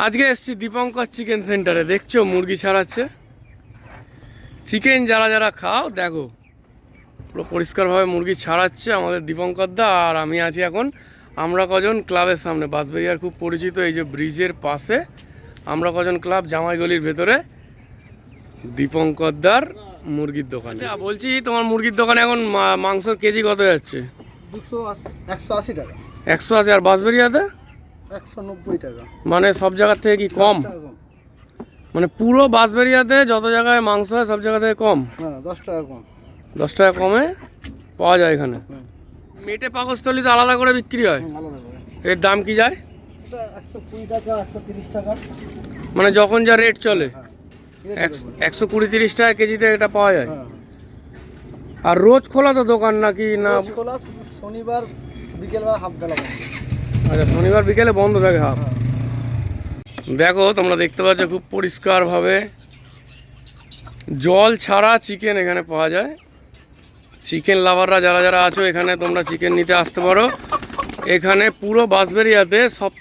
আজকে এসছি দীপঙ্কর চিকেন সেন্টারে দেখছ মুরগি ছাড়াচ্ছে। চিকেন যারা যারা খাও দেখো। পুরো পরিষ্কারভাবে মুরগি ছাড়াচ্ছে আমাদের দীপঙ্কর দা আর আমি আছি এখন। আমরা কজন ক্লাবের সামনে। বাসবেরিয়ার খুব পরিচিত এই যে ব্রিজের পাশে। আমরা কজন ক্লাব জামাইগলির ভেতরে। দীপঙ্কর দার মুরগির দোকান। আচ্ছা বলছি তোমার মুরগির দোকানে এখন মা- মাংসর কেজি কত যাচ্ছে? দুশো আশি একশো আশি টাকা। একশো আশি। আর বাসবেরিয়াতে টাকা। মানে সব জায়গার থেকে কি কম? মানে পুরো বাঁশবেরিয়াতে যত জায়গায় মাংস হয় সব জায়গা থেকে কম? হ্যাঁ দশ টাকা কম। দশ টাকা কমে পাওয়া যায় এখানে? হুম। মেটে পাকস্থলিতে আলাদা করে বিক্রি হয়? এর দাম কি যায়? মানে যখন যা রেট চলে হ্যাঁ একশো- কুড়ি তিরিশ টাকা কেজিতে এটা পাওয়া যায়? হ্যাঁ আর রোজ খোলা তো দোকান নাকি না? খোলা শনিবার বিকেলবেলা হাফ বেলা আচ্ছা শনিবার বিকেলে বন্ধ থাকে হাফ। দেখো, তোমরা দেখতে পাচ্ছ খুব পরিষ্কারভাবে। জল ছাড়া চিকেন এখানে পাওয়া যায়। চিকেন লাভাররা যারা যারা আছো, এখানে তোমরা চিকেন নিতে আসতে পারো। এখানে পুরো বাঁশবেরিয়াতে সব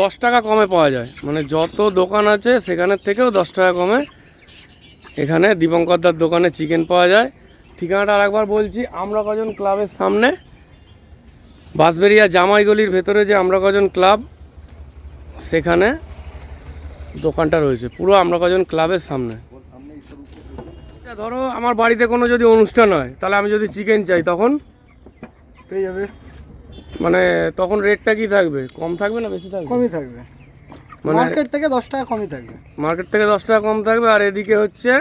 দশ টাকা কমে পাওয়া যায়। মানে যত দোকান আছে, সেখানের থেকেও দশ টাকা কমে। এখানে দীপঙ্করদার দোকানে চিকেন পাওয়া যায়। ঠিকানাটা আরেকবার বলছি, আমরা কজন ক্লাবের সামনে। বাঁশবেরিয়া জামাইগলির ভেতরে যে আমরা কজন ক্লাব সেখানে দোকানটা রয়েছে। পুরো আমরা কজন ক্লাবের সামনে। আচ্ছা, ধরো আমার বাড়িতে কোনো যদি অনুষ্ঠান হয় তাহলে আমি যদি চিকেন চাই তখন? পেয়ে যাবে। মানে তখন রেটটা কি থাকবে? কম থাকবে না বেশি থাকবে? কমই থাকবে। মানে মার্কেট থেকে দশ টাকা কমই থাকবে। মার্কেট থেকে দশ টাকা কম থাকবে আর এদিকে হচ্ছে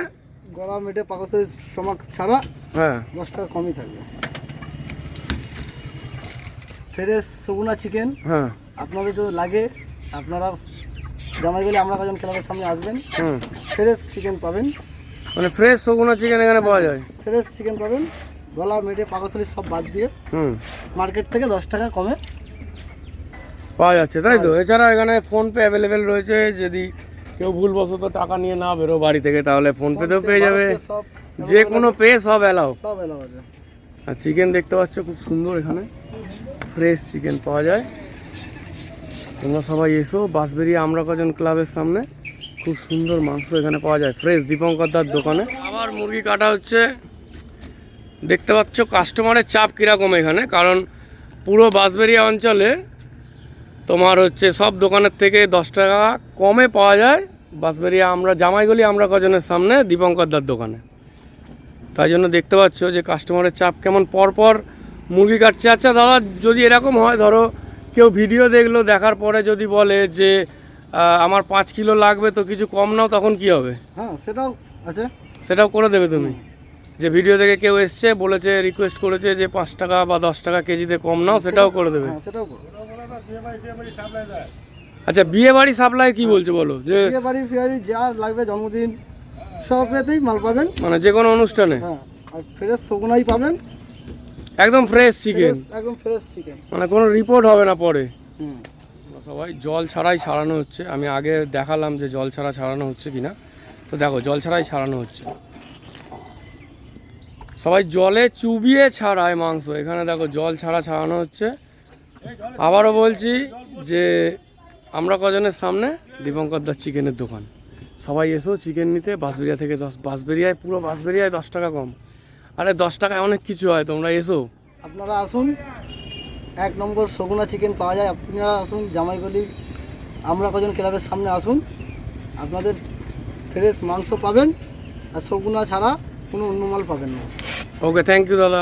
গলা মেটে পাকস্থলী সমাক ছাড়া হ্যাঁ। দশ টাকা কমই থাকবে। Fresh Suguna chicken. হ্যাঁ। আপনাদের যদি লাগে আপনারা জামাই গেলে আমরা কজন ক্লাবের সামনে আসবেন। হুম। ফ্রেশ চিকেন পাবেন। মানে ফ্রেশ সগুনা চিকেন এখানে পাওয়া যায়। ফ্রেশ চিকেন পাবেন। গলা মেটে পাকস্থলী সব বাদ দিয়ে হুম। মার্কেট থেকে দশ টাকা কমে। পাওয়া যাচ্ছে তাই তো? এছাড়া এখানে ফোনপে অ্যাভেলেবেল রয়েছে যদি কেউ ভুলবশত টাকা নিয়ে না বেরো বাড়ি থেকে তাহলে ফোনপেতেও পেয়ে যাবে। সব যে কোনো পে সব অ্যালাও সব এলাও আছে। আর চিকেন দেখতে পাচ্ছ খুব সুন্দর এখানে। ফ্রেশ চিকেন পাওয়া যায়। তোমরা সবাই এসো বাঁশবেরিয়া আমরা কজন ক্লাবের সামনে। খুব সুন্দর মাংস এখানে পাওয়া যায় ফ্রেশ দীপঙ্কর দার দোকানে। আবার মুরগি কাটা হচ্ছে। দেখতে পাচ্ছ কাস্টমারের চাপ কীরকম এখানে, কারণ পুরো বাঁশবেরিয়া অঞ্চলে তোমার হচ্ছে সব দোকানের থেকে দশ টাকা কমে পাওয়া যায়। বাঁশবেরিয়া আমরা, জামাইগলি আমরা কজনের সামনে দীপঙ্কর দার দোকানে। তাই জন্য দেখতে পাচ্ছ যে কাস্টমারের চাপ কেমন। পরপর মুরগি কাটছে। আচ্ছা দাদা যদি এরকম হয় ধরো কেউ ভিডিও দেখল দেখার পরে যদি বলে যে আমার পাঁচ কিলো লাগবে তো কিছু কম নাও তখন কি হবে? হ্যাঁ সেটাও আছে। সেটাও করে দেবে তুমি? যে ভিডিও দেখে কেউ এসছে বলেছে রিকোয়েস্ট করেছে যে পাঁচ টাকা বা দশ টাকা কেজিতে কম নাও সেটাও করে দেবে। হ্যাঁ সেটাও। আচ্ছা বিয়ে বাড়ি সাপ্লাই কি বলছে বলো? যে বিয়ে বাড়ি ফিয়ারি যা লাগবে জন্মদিন সবেতেই মাল পাবেন। মানে যে কোনো অনুষ্ঠানে? হ্যাঁ আর ফ্রেশ সগুনাই পাবেন। একদম ফ্রেশ চিকেন একদম ফ্রেশ চিকেন মানে কোনো রিপোর্ট হবে না পরে। হুম। সবাই জল ছাড়াই ছাড়ানো হচ্ছে। আমি আগে দেখালাম যে জল ছাড়া ছাড়ানো হচ্ছে কিনা। তো দেখো জল ছাড়াই ছাড়ানো হচ্ছে। সবাই জলে চুবিয়ে ছাড়ায় মাংস। এখানে দেখো জল ছাড়া ছাড়ানো হচ্ছে। আবারও বলছি যে আমরা কজনের সামনে দীপঙ্কর দাস চিকেনের দোকান। সবাই এসো চিকেন নিতে। বাঁশবেরিয়া থেকে দশ বাঁশবেরিয়ায় পুরো বাঁশবেরিয়ায় দশ টাকা কম। আরে দশ টাকায় অনেক কিছু হয় তোমরা এসো। আপনারা আসুন এক নম্বর শগুনা চিকেন পাওয়া যায়। আপনারা আসুন জামাইগলি আমরা কজন ক্লাবের সামনে আসুন। আপনাদের ফ্রেশ মাংস পাবেন আর শগুনা ছাড়া কোনো অন্য মাল পাবেন না। ওকে থ্যাংক ইউ দাদা।